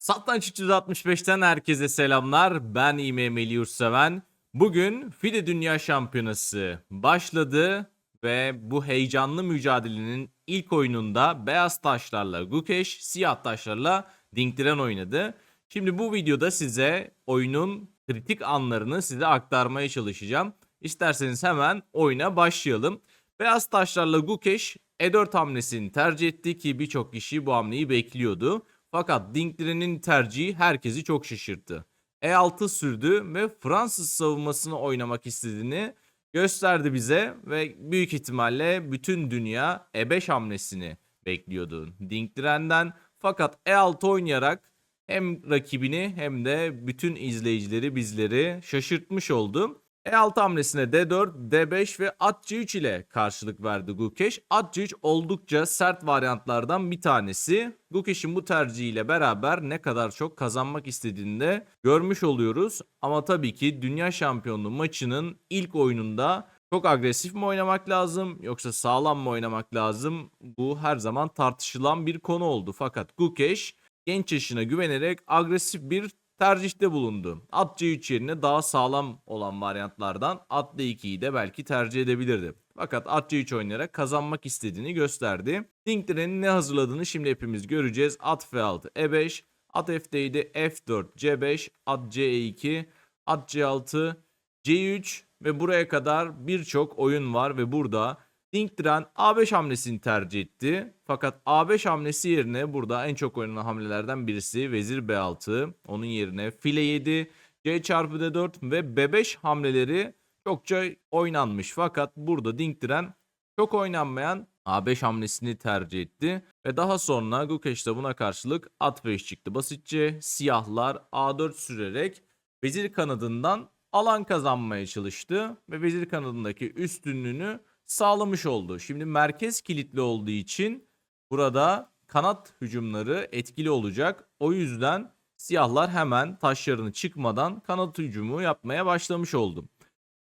Satranç 365'ten herkese selamlar. Ben İme Melih Yurtseven. Bugün FIDE Dünya Şampiyonası başladı ve bu heyecanlı mücadelenin ilk oyununda beyaz taşlarla Gukesh, siyah taşlarla Dinkdiren oynadı. Şimdi bu videoda size oyunun kritik anlarını size aktarmaya çalışacağım. İsterseniz hemen oyuna başlayalım. Beyaz taşlarla Gukesh E4 hamlesini tercih etti ki birçok kişi bu hamleyi bekliyordu. Fakat Dinkdiren'in tercihi herkesi çok şaşırttı. E6 sürdü ve Fransız savunmasını oynamak istediğini gösterdi bize ve büyük ihtimalle bütün dünya E5 hamlesini bekliyordu Dinkdiren'den. Fakat E6 oynayarak hem rakibini hem de bütün izleyicileri bizleri şaşırtmış oldu. E6 hamlesine D4, D5 ve at C3 ile karşılık verdi Gukesh. At C3 oldukça sert varyantlardan bir tanesi. Gukesh'in bu tercihiyle beraber ne kadar çok kazanmak istediğini de görmüş oluyoruz. Ama tabii ki dünya şampiyonluğu maçının ilk oyununda çok agresif mi oynamak lazım yoksa sağlam mı oynamak lazım? Bu her zaman tartışılan bir konu oldu. Fakat Gukesh genç yaşına güvenerek agresif bir tercihte bulundu. At C3 yerine daha sağlam olan varyantlardan at D2'yi de belki tercih edebilirdi. Fakat at C3 oynayarak kazanmak istediğini gösterdi. Dinkdiren'in ne hazırladığını şimdi hepimiz göreceğiz. At F6 E5, at F7 F4 C5, at C2, at C6, C3 ve buraya kadar birçok oyun var ve burada Dinkdiren A5 hamlesini tercih etti. Fakat A5 hamlesi yerine burada en çok oynanan hamlelerden birisi Vezir B6. Onun yerine file 7, C çarpı D4 ve B5 hamleleri çokça oynanmış. Fakat burada Dinkdiren çok oynanmayan A5 hamlesini tercih etti. Ve daha sonra Gukesh de buna karşılık at 5 çıktı basitçe. Siyahlar A4 sürerek vezir kanadından alan kazanmaya çalıştı. Ve vezir kanadındaki üstünlüğünü sağlamış oldu. Şimdi merkez kilitli olduğu için burada kanat hücumları etkili olacak. O yüzden siyahlar hemen taşlarını çıkmadan kanat hücumu yapmaya başlamış oldu.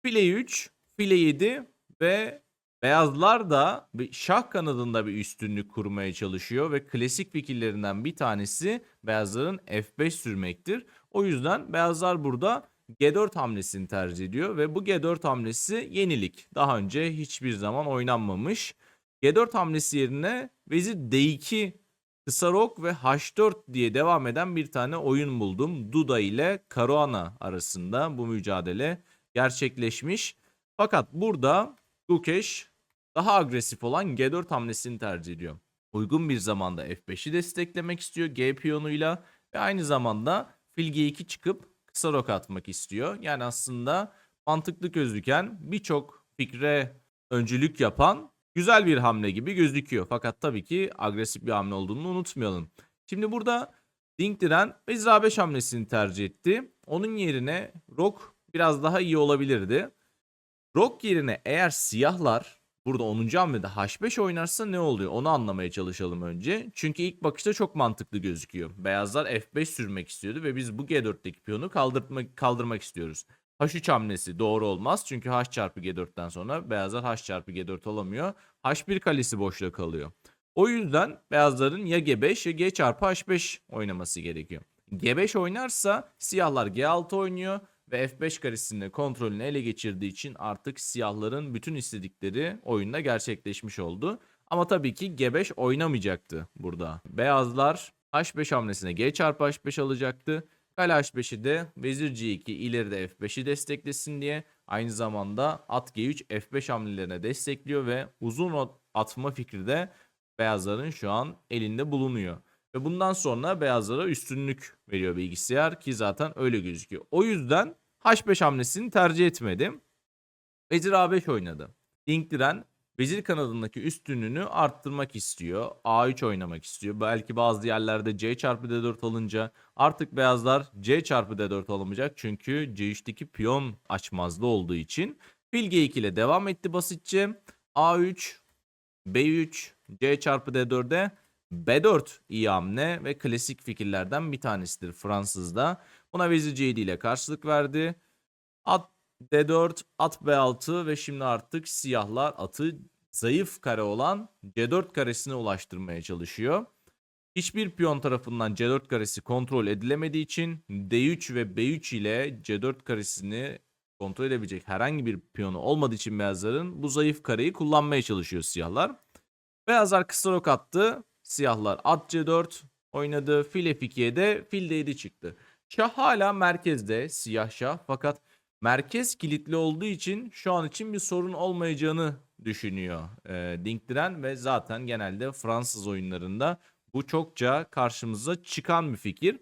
File 3, file 7 ve beyazlar da bir şah kanadında bir üstünlük kurmaya çalışıyor ve klasik fikirlerinden bir tanesi beyazların F5 sürmektir. O yüzden beyazlar burada G4 hamlesini tercih ediyor ve bu G4 hamlesi yenilik. Daha önce hiçbir zaman oynanmamış. G4 hamlesi yerine vezir D2 kısa rok ve H4 diye devam eden bir tane oyun buldum. Duda ile Caruana arasında bu mücadele gerçekleşmiş. Fakat burada Gukesh daha agresif olan G4 hamlesini tercih ediyor. Uygun bir zamanda F5'i desteklemek istiyor G piyonuyla ve aynı zamanda fil G2 çıkıp kısa rok atmak istiyor. Yani aslında mantıklı gözüken birçok fikre öncülük yapan güzel bir hamle gibi gözüküyor. Fakat tabii ki agresif bir hamle olduğunu unutmayalım. Şimdi burada Dinkdiren vezir A5 hamlesini tercih etti. Onun yerine Rok biraz daha iyi olabilirdi. Rok yerine eğer siyahlar burada 10. hamlede H5 oynarsa ne oluyor? Onu anlamaya çalışalım önce. Çünkü ilk bakışta çok mantıklı gözüküyor. Beyazlar F5 sürmek istiyordu ve biz bu G4'teki piyonu kaldırmak, kaldırmak istiyoruz. H3 hamlesi doğru olmaz. Çünkü H çarpı G4'ten sonra beyazlar H çarpı G4 alamıyor. H1 kalesi boşta kalıyor. O yüzden beyazların ya G5 ya G çarpı H5 oynaması gerekiyor. G5 oynarsa siyahlar G6 oynuyor ve F5 karesinde kontrolünü ele geçirdiği için artık siyahların bütün istedikleri oyunda gerçekleşmiş oldu. Ama tabii ki G5 oynamayacaktı burada. Beyazlar H5 hamlesine G çarpı H5 alacaktı. Kale H5'i de Vezir G2 ileride F5'i desteklesin diye aynı zamanda at G3 F5 hamlelerine destekliyor ve uzun atma fikri de beyazların şu an elinde bulunuyor. Ve bundan sonra beyazlara üstünlük veriyor bilgisayar ki zaten öyle gözüküyor. O yüzden H5 hamlesini tercih etmedim. Vezir A5 oynadı. Dinkdiren vezir kanadındaki üstünlüğünü arttırmak istiyor. A3 oynamak istiyor. Belki bazı yerlerde C çarpı D4 alınca artık beyazlar C çarpı D4 alamayacak. Çünkü C3'teki piyon açmazda olduğu için. Fil G2 ile devam etti basitçe. A3, B3, C çarpı D4'e B4 iyi hamle ve klasik fikirlerden bir tanesidir Fransız'da. Buna vezir C7 ile karşılık verdi. At D4, at B6 ve şimdi artık siyahlar atı zayıf kare olan C4 karesine ulaştırmaya çalışıyor. Hiçbir piyon tarafından C4 karesi kontrol edilemediği için D3 ve B3 ile C4 karesini kontrol edebilecek herhangi bir piyonu olmadığı için beyazların bu zayıf kareyi kullanmaya çalışıyor siyahlar. Beyazlar kısa rok attı. Siyahlar at C4 oynadı. Fil F2'ye de fil D7 çıktı. Şah hala merkezde siyah şah fakat merkez kilitli olduğu için şu an için bir sorun olmayacağını düşünüyor e, Dinkdiren ve zaten genelde Fransız oyunlarında bu çokça karşımıza çıkan bir fikir.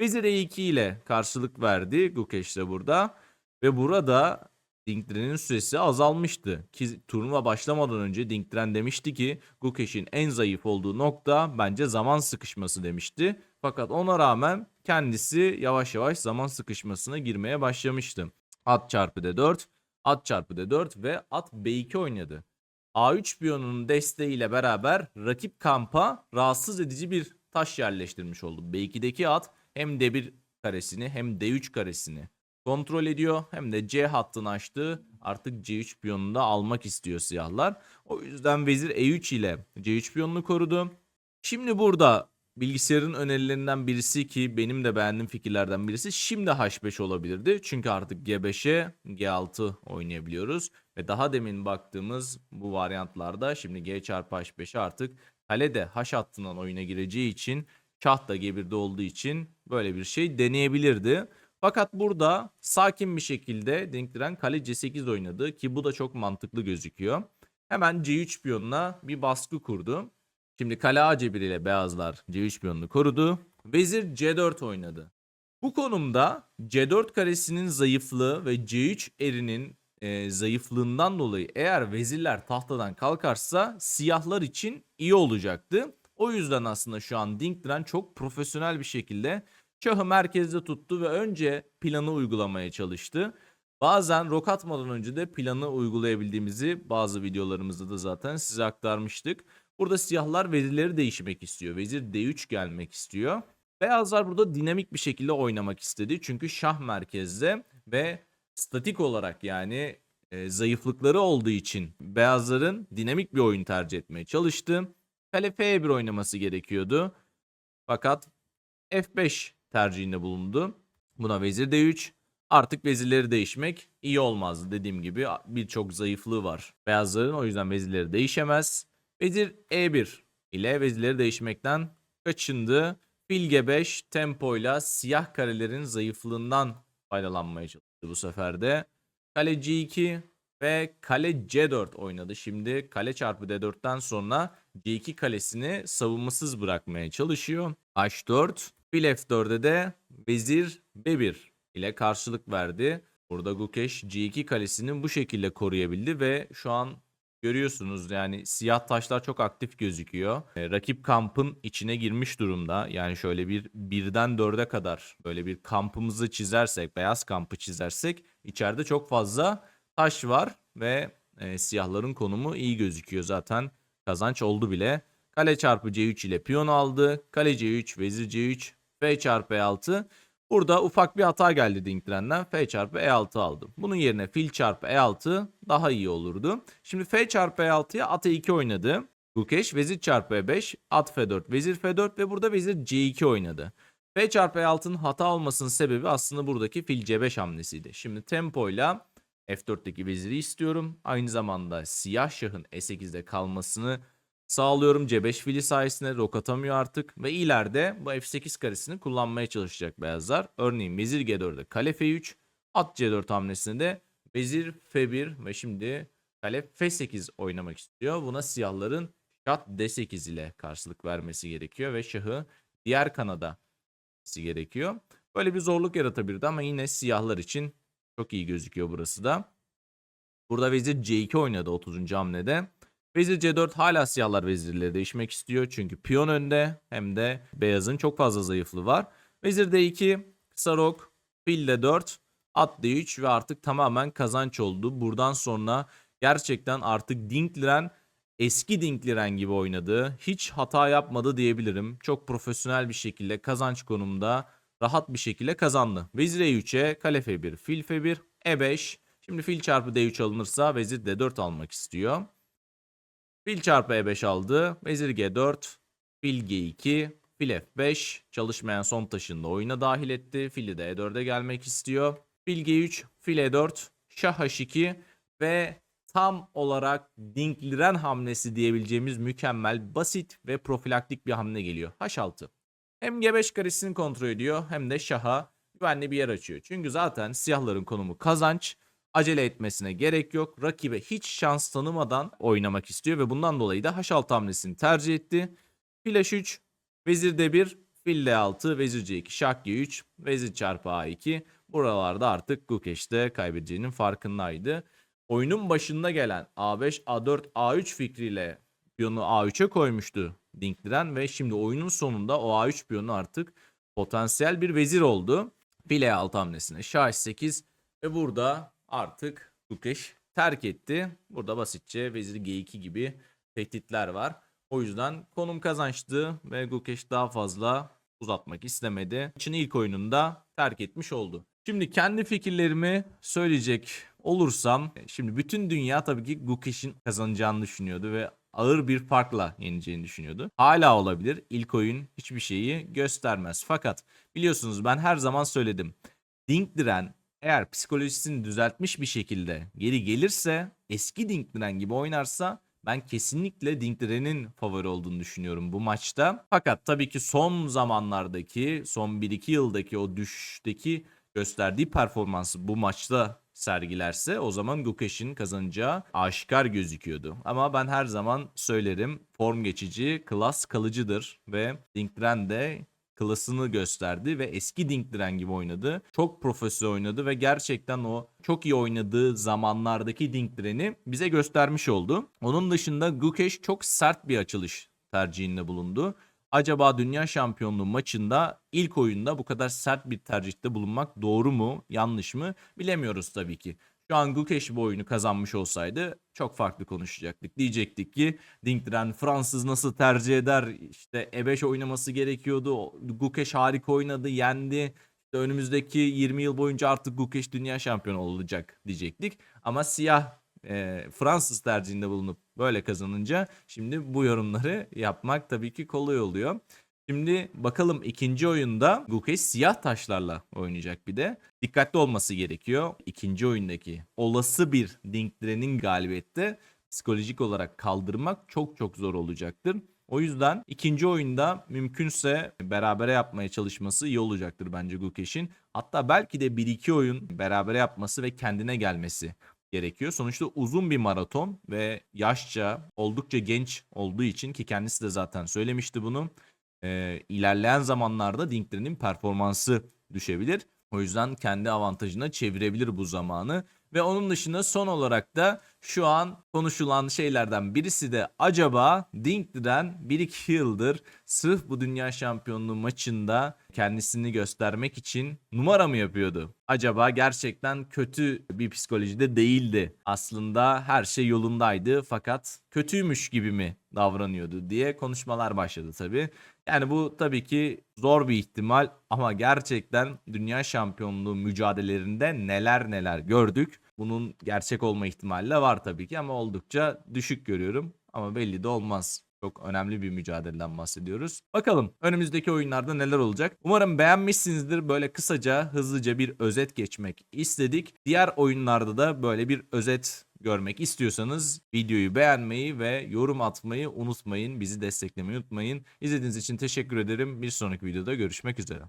Vezir E2 ile karşılık verdi Gukeş de burada ve burada Dinkdiren'in süresi azalmıştı. Ki turnuva başlamadan önce Dinkdiren demişti ki Gukesh'in en zayıf olduğu nokta bence zaman sıkışması demişti. Fakat ona rağmen kendisi yavaş yavaş zaman sıkışmasına girmeye başlamıştı. At çarpı D4, at çarpı D4 ve at B2 oynadı. A3 piyonunun desteğiyle beraber rakip kampa rahatsız edici bir taş yerleştirmiş oldu. B2'deki at hem D1 karesini hem D3 karesini kontrol ediyor hem de C hattını açtı. Artık C3 piyonunu da almak istiyor siyahlar. O yüzden vezir E3 ile C3 piyonunu korudu. Şimdi burada bilgisayarın önerilerinden birisi ki benim de beğendiğim fikirlerden birisi şimdi H5 olabilirdi. Çünkü artık G5'e G6 oynayabiliyoruz. Ve daha demin baktığımız bu varyantlarda şimdi G çarpı H5'e artık kalede H hattından oyuna gireceği için şah da G1'de olduğu için böyle bir şey deneyebilirdi. Fakat burada sakin bir şekilde Dinkdiren kale C8 oynadı ki bu da çok mantıklı gözüküyor. Hemen C3 piyonuna bir baskı kurdu. Şimdi kale A1 ile beyazlar C3 piyonunu korudu. Vezir C4 oynadı. Bu konumda C4 karesinin zayıflığı ve C3 erinin e, zayıflığından dolayı eğer vezirler tahtadan kalkarsa siyahlar için iyi olacaktı. O yüzden aslında şu an Dinkdiren çok profesyonel bir şekilde şahı merkezde tuttu ve önce planı uygulamaya çalıştı. Bazen rok atmadan önce de planı uygulayabildiğimizi bazı videolarımızda da zaten size aktarmıştık. Burada siyahlar vezirleri değişmek istiyor. Vezir D3 gelmek istiyor. Beyazlar burada dinamik bir şekilde oynamak istedi. Çünkü şah merkezde ve statik olarak yani e, zayıflıkları olduğu için beyazların dinamik bir oyun tercih etmeye çalıştı. Kale F1 oynaması gerekiyordu. Fakat F5 tercihinde bulundu. Buna vezir D3. Artık vezirleri değişmek iyi olmaz. Dediğim gibi birçok zayıflığı var. Beyazların o yüzden vezirleri değişemez. Vezir E1 ile vezirleri değişmekten kaçındı. Fil G5 tempoyla siyah karelerin zayıflığından faydalanmaya çalıştı bu sefer de. Kale G2 ve kale C4 oynadı. Şimdi kale çarpı D4'ten sonra C2 kalesini savunmasız bırakmaya çalışıyor. H4, fil F4'e de vezir B1 ile karşılık verdi. Burada Gukesh G2 kalesini bu şekilde koruyabildi ve şu an görüyorsunuz yani siyah taşlar çok aktif gözüküyor. E, rakip kampın içine girmiş durumda. Yani şöyle bir birden dörde kadar böyle bir kampımızı çizersek, beyaz kampı çizersek içeride çok fazla taş var ve e, siyahların konumu iyi gözüküyor zaten. Kazanç oldu bile. Kale çarpı C3 ile piyon aldı. Kale C3, vezir C3, F çarpı E6. Burada ufak bir hata geldi Dinkdiren'den. F çarpı E6 aldı. Bunun yerine fil çarpı E6 daha iyi olurdu. Şimdi F çarpı E6'ya at E2 oynadı. Gukesh vezir çarpı E5, at F4, vezir F4 ve burada vezir C2 oynadı. F çarpı E6'nın hata olmasının sebebi aslında buradaki fil C5 hamlesiydi. Şimdi tempoyla F4'teki veziri istiyorum. Aynı zamanda siyah şahın E8'de kalmasını sağlıyorum. C5 fili sayesinde rok atamıyor artık. Ve ileride bu F8 karesini kullanmaya çalışacak beyazlar. Örneğin vezir G4'de kale F3, at C4 hamlesinde de vezir F1 ve şimdi kale F8 oynamak istiyor. Buna siyahların şat D8 ile karşılık vermesi gerekiyor ve şahı diğer kanada gerekiyor. Böyle bir zorluk yaratabilirdi ama yine siyahlar için çok iyi gözüküyor burası da. Burada vezir C2 oynadı 30. hamlede. Vezir C4 hala siyahlar vezirleri değişmek istiyor. Çünkü piyon önde hem de beyazın çok fazla zayıflığı var. Vezir D2, kısa rok, fil D4, at D3 ve artık tamamen kazanç oldu. Buradan sonra gerçekten artık Dinkliren eski Dinkliren gibi oynadı. Hiç hata yapmadı diyebilirim. Çok profesyonel bir şekilde kazanç konumda rahat bir şekilde kazandı. Vezir E3'e kale F1, fil F1, E5. Şimdi fil çarpı D3 alınırsa vezir D4 almak istiyor. Fil çarpı E5 aldı. Vezir G4, fil G2, Fil F5 çalışmayan son taşını da oyuna dahil etti. Fili de E4'e gelmek istiyor. Fil G3, Fil E4, Şah H2 ve tam olarak dinkliren hamlesi diyebileceğimiz mükemmel, basit ve profilaktik bir hamle geliyor. H6. Hem G5 karesini kontrol ediyor hem de Şah'a güvenli bir yer açıyor. Çünkü zaten siyahların konumu kazanç. Acele etmesine gerek yok. Rakibe hiç şans tanımadan oynamak istiyor ve bundan dolayı da H6 hamlesini tercih etti. Fil H3, Vezir D1, Fil D6, Vezir C2, Şah G3, Vezir çarpı A2. Buralarda artık Gukeş'te kaybedeceğinin farkındaydı. Oyunun başında gelen A5, A4, A3 fikriyle piyonu A3'e koymuştu Dinkliren ve şimdi oyunun sonunda o A3 piyonu artık potansiyel bir vezir oldu. Fil E6 hamlesine Şah H8 ve burada artık Gukeş terk etti. Burada basitçe vezir G2 gibi tehditler var. O yüzden konum kazançtı ve Gukeş daha fazla uzatmak istemedi. İçin ilk oyununda terk etmiş oldu. Şimdi kendi fikirlerimi söyleyecek olursam şimdi bütün dünya tabii ki Gukesh'in kazanacağını düşünüyordu ve ağır bir farkla yeneceğini düşünüyordu. Hala olabilir. İlk oyun hiçbir şeyi göstermez. Fakat biliyorsunuz ben her zaman söyledim. Dinkdiren eğer psikolojisini düzeltmiş bir şekilde geri gelirse eski Dinkdiren gibi oynarsa ben kesinlikle Dinkdiren'in favori olduğunu düşünüyorum bu maçta. Fakat tabii ki son zamanlardaki, son 1-2 yıldaki o düşteki gösterdiği performansı bu maçta sergilerse o zaman Gukesh'in kazanacağı aşikar gözüküyordu. Ama ben her zaman söylerim form geçici, klas kalıcıdır ve Dinkdiren de klasını gösterdi ve eski Dinkdiren gibi oynadı. Çok profesyonel oynadı ve gerçekten o çok iyi oynadığı zamanlardaki Dinkdiren'i bize göstermiş oldu. Onun dışında Gukesh çok sert bir açılış tercihinde bulundu. Acaba dünya şampiyonluğu maçında ilk oyunda bu kadar sert bir tercihte bulunmak doğru mu, yanlış mı bilemiyoruz tabii ki. Şu an Gukesh bu oyunu kazanmış olsaydı çok farklı konuşacaktık. Diyecektik ki Dinkdiren Fransız nasıl tercih eder? İşte E5 oynaması gerekiyordu. Gukesh harika oynadı, yendi. İşte önümüzdeki 20 yıl boyunca artık Gukesh dünya şampiyonu olacak diyecektik. Ama siyah e, Fransız tercihinde bulunup böyle kazanınca şimdi bu yorumları yapmak tabii ki kolay oluyor. Şimdi bakalım ikinci oyunda Gukesh siyah taşlarla oynayacak bir de. Dikkatli olması gerekiyor. İkinci oyundaki olası bir Dinkdiren'in galibiyette psikolojik olarak kaldırmak çok çok zor olacaktır. O yüzden ikinci oyunda mümkünse berabere yapmaya çalışması iyi olacaktır bence Gukesh'in. Hatta belki de 1-2 oyun berabere yapması ve kendine gelmesi gerekiyor. Sonuçta uzun bir maraton ve yaşça oldukça genç olduğu için ki kendisi de zaten söylemişti bunu. E, ilerleyen zamanlarda Dinkler'in performansı düşebilir. O yüzden kendi avantajına çevirebilir bu zamanı. Ve onun dışında son olarak da şu an konuşulan şeylerden birisi de acaba Dinkli'den 1-2 yıldır sırf bu dünya şampiyonluğu maçında kendisini göstermek için numara mı yapıyordu? Acaba gerçekten kötü bir psikolojide değildi. Aslında her şey yolundaydı fakat kötüymüş gibi mi davranıyordu diye konuşmalar başladı tabii. Yani bu tabii ki zor bir ihtimal ama gerçekten dünya şampiyonluğu mücadelelerinde neler neler gördük. Bunun gerçek olma ihtimali de var tabii ki ama oldukça düşük görüyorum. Ama belli de olmaz. Çok önemli bir mücadeleden bahsediyoruz. Bakalım önümüzdeki oyunlarda neler olacak. Umarım beğenmişsinizdir. Böyle kısaca hızlıca bir özet geçmek istedik. Diğer oyunlarda da böyle bir özet görmek istiyorsanız videoyu beğenmeyi ve yorum atmayı unutmayın. Bizi desteklemeyi unutmayın. İzlediğiniz için teşekkür ederim. Bir sonraki videoda görüşmek üzere.